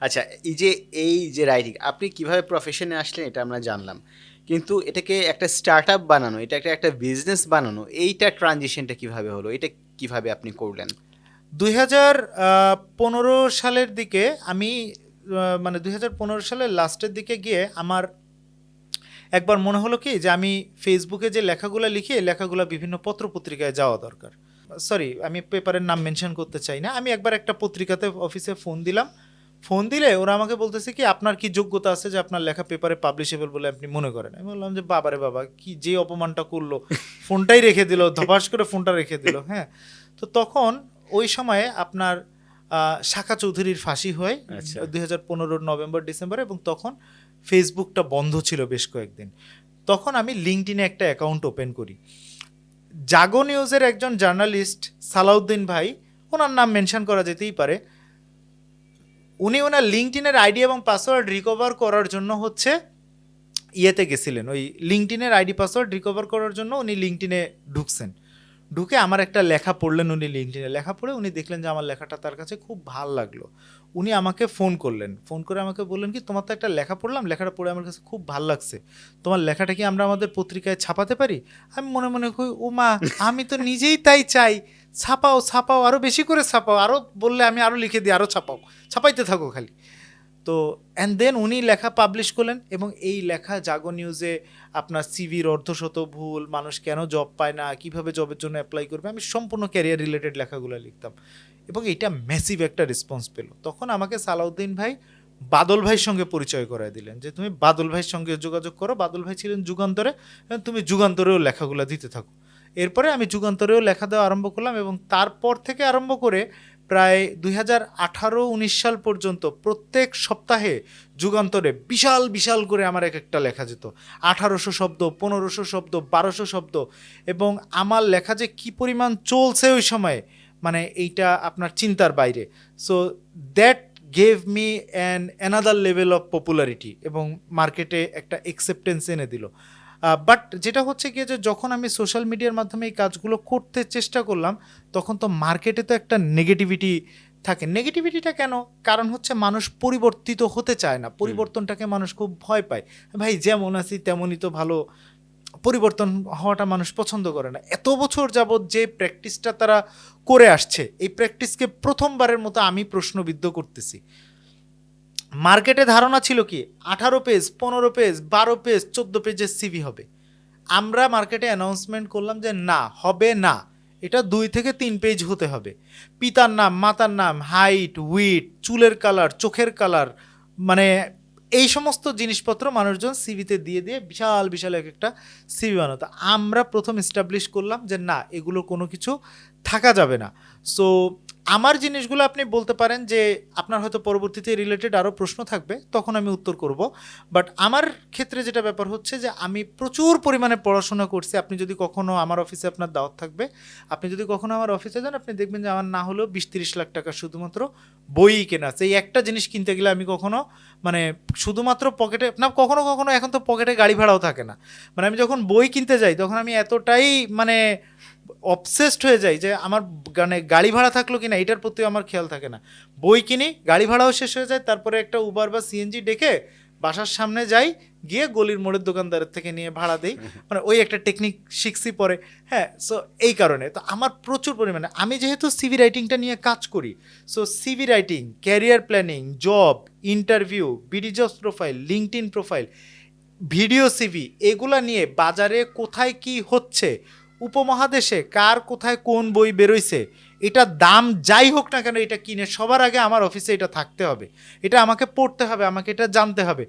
আচ্ছা এই যে এই যে রাইটিং আপনি কীভাবে প্রফেশনে আসলেন এটা আমরা জানলাম। কিন্তু এটাকে একটা স্টার্ট আপ বানানো, এটা একটা একটা বিজনেস বানানো, এইটা ট্রানজিশনটা কীভাবে হলো? এটা কীভাবে আপনি করলেন? দুই হাজার পনেরো সালের দিকে আমি মানে দুই হাজার পনেরো সালের লাস্টের দিকে গিয়ে আমার একবার মনে হলো কি যে আমি ফেসবুকে যে লেখাগুলো লিখি লেখাগুলো বিভিন্ন পত্র পত্রিকায় যাওয়া দরকার। সরি আমি পেপারের নাম মেনশন করতে চাই না। আমি একবার একটা পত্রিকাতে অফিসে ফোন দিলাম। ফোন দিলে ওরা আমাকে বলতেছে কি আপনার কি যোগ্যতা আছে যে আপনার লেখা পেপারে পাবলিশেবল বলে আপনি মনে করেন? আমি বললাম যে বাবারে বাবা কি যে অপমানটা করল। ফোনটাই রেখে দিল ধপাস করে ফোনটা রেখে দিল হ্যাঁ? তো তখন ওই সময়ে আপনার শাখা চৌধুরীর ফাঁসি হয় আচ্ছা। দুই হাজার পনেরোর নভেম্বর ডিসেম্বর এবং তখন ফেসবুকটা বন্ধ ছিল বেশ কয়েকদিন। তখন আমি লিঙ্কডিনে একটা অ্যাকাউন্ট ওপেন করি। জাগো নিউজের একজন জার্নালিস্ট সালাউদ্দিন ভাই ওনার নাম মেনশন করা যেতেই পারে উনি ওনার লিঙ্কডিনের আইডি এবং পাসওয়ার্ড রিকভার করার জন্য হচ্ছে ইয়েতে গেছিলেন। ওই লিঙ্কডিনের আইডি পাসওয়ার্ড রিকভার করার জন্য উনি লিঙ্কডিনে ঢুকছেন। ঢুকে আমার একটা লেখা পড়লেন উনি লিঙ্কডিনে লেখা পড়ে উনি দেখলেন যে আমার লেখাটা তার কাছে খুব ভালো লাগল। উনি আমাকে ফোন করলেন। ফোন করে আমাকে বললেন কি, তোমার তো একটা লেখা পড়লাম, লেখাটা পড়ে আমার কাছে খুব ভালো লাগছে। তোমার লেখাটা কি আমরা আমাদের পত্রিকায় ছাপাতে পারি? আমি মনে মনে কই ও মা আমি তো নিজেই তাই চাই। ছাপাও ছাপাও আরও বেশি করে ছাপাও আরও বললে আমি আরও লিখে দিই আরও ছাপাও। ছাপাইতে থাকো খালি। তো অ্যান্ড দেন উনি লেখা পাবলিশ করলেন এবং এই লেখা জাগো নিউজে আপনার সিভির অর্ধশত ভুল, মানুষ কেন জব পায় না, কীভাবে জবের জন্য অ্যাপ্লাই করবে, আমি সম্পূর্ণ ক্যারিয়ার রিলেটেড লেখাগুলো লিখতাম। এবং এটা ম্যাসিভ একটা রেসপন্স পেল। তখন আমাকে সালাউদ্দিন ভাই বাদল ভাইয়ের সঙ্গে পরিচয় করায় দিলেন যে, তুমি বাদল ভাইয়ের সঙ্গে যোগাযোগ করো। বাদল ভাই ছিলেন যুগান্তরে, তুমি যুগান্তরেও লেখাগুলো দিতে থাকো। এরপরে আমি যুগান্তরেও লেখা দেওয়া আরম্ভ করলাম এবং তারপর থেকে আরম্ভ করে প্রায় দুই হাজার আঠারো, উনিশ সাল পর্যন্ত প্রত্যেক সপ্তাহে যুগান্তরে বিশাল বিশাল করে আমার এক একটা লেখা যেত। আঠারোশো শব্দ, পনেরোশো শব্দ, বারোশো শব্দ এবং আমার লেখা যে কি পরিমাণ চলছে ওই সময়ে মানে এইটা আপনার চিন্তার বাইরে। So that gave me an another level of popularity এবং মার্কেটে একটা অ্যাকসেপ্টেন্স এনে দিল। বাট যেটা হচ্ছে গিয়ে যে যখন আমি সোশ্যাল মিডিয়ার মাধ্যমে এই কাজগুলো করতে চেষ্টা করলাম তখন তো মার্কেটে তো একটা নেগেটিভিটি থাকে। নেগেটিভিটিটা কেন? কারণ হচ্ছে মানুষ পরিবর্তিত হতে চায় না। পরিবর্তনটাকে মানুষ খুব ভয় পায়। ভাই যেমন আছি তেমনই তো ভালো। পরিবর্তন হওয়াটা মানুষ পছন্দ করে না। এত বছর যাবৎ যে প্র্যাকটিসটা তারা করে আসছে এই প্র্যাকটিসকে প্রথমবারের মতো আমি প্রশ্নবিদ্ধ করতেছি। মার্কেটে ধারণা ছিল কি, আঠারো পেজ, পনেরো পেজ, বারো পেজ, চোদ্দ পেজের সিভি হবে। আমরা মার্কেটে অ্যানাউন্সমেন্ট করলাম যে না, হবে না। এটা দুই থেকে তিন পেজ হতে হবে। পিতার নাম, মাতার নাম হাইট উইট চুলের কালার চোখের কালার মানে এই সমস্ত জিনিসপত্র মানুষজন সিভিতে দিয়ে দিয়ে বিশাল বিশাল এক একটা সিভি বানাতো। আমরা প্রথম এস্টাবলিশ করলাম যে না, এগুলো কোনো কিছু থাকা যাবে না। সো আমার জিনিসগুলো আপনি বলতে পারেন যে আপনার হয়তো পরবর্তীতে রিলেটেড আরও প্রশ্ন থাকবে, তখন আমি উত্তর করব। বাট আমার ক্ষেত্রে যেটা ব্যাপার হচ্ছে যে আমি প্রচুর পরিমাণে পড়াশোনা করছি। আপনি যদি কখনো আমার অফিসে আপনার দাওয়াত থাকবে, আপনি যদি কখনো আমার অফিসে যান, আপনি দেখবেন যে আমার না হলেও বিশ তিরিশ লাখ টাকা শুধুমাত্র বই কেনা আছে। এই একটা জিনিস কিনতে গেলে আমি কখনো মানে শুধুমাত্র পকেটে না, কখনো কখনো এখন তো পকেটে গাড়ি ভাড়াও থাকে না। মানে আমি যখন বই কিনতে যাই, তখন আমি এতটাই মানে অবসেসড হয়ে যাই যে আমার মানে গাড়ি ভাড়া থাকল কিনা এটার প্রতি আমার খেয়াল থাকে না। বই কিনি গাড়ি ভাড়াও শেষ হয়ে যায় তারপরে একটা উবার বা সিএনজি ডেকে বাসার সামনে যাই গিয়ে গলির মোড়ের দোকানদারের থেকে নিয়ে ভাড়া দিই। মানে ওই একটা টেকনিক শিখছি পরে। হ্যাঁ সো এই কারণে। তো আমার প্রচুর পরিমাণে। আমি যেহেতু সিভি রাইটিংটা নিয়ে কাজ করি so CV writing career planning job interview BD jobs profile LinkedIn profile video CV এগুলা নিয়ে বাজারে কোথায় কি হচ্ছে উপমহাদেশে কার কোথায় কোন বই বেরোইছে, এটা দাম যাই হোক না কেন, এটা কিনে সবার আগে আমার অফিসে এটা থাকতে হবে। এটা আমাকে পড়তে হবে, আমাকে এটা জানতে হবে।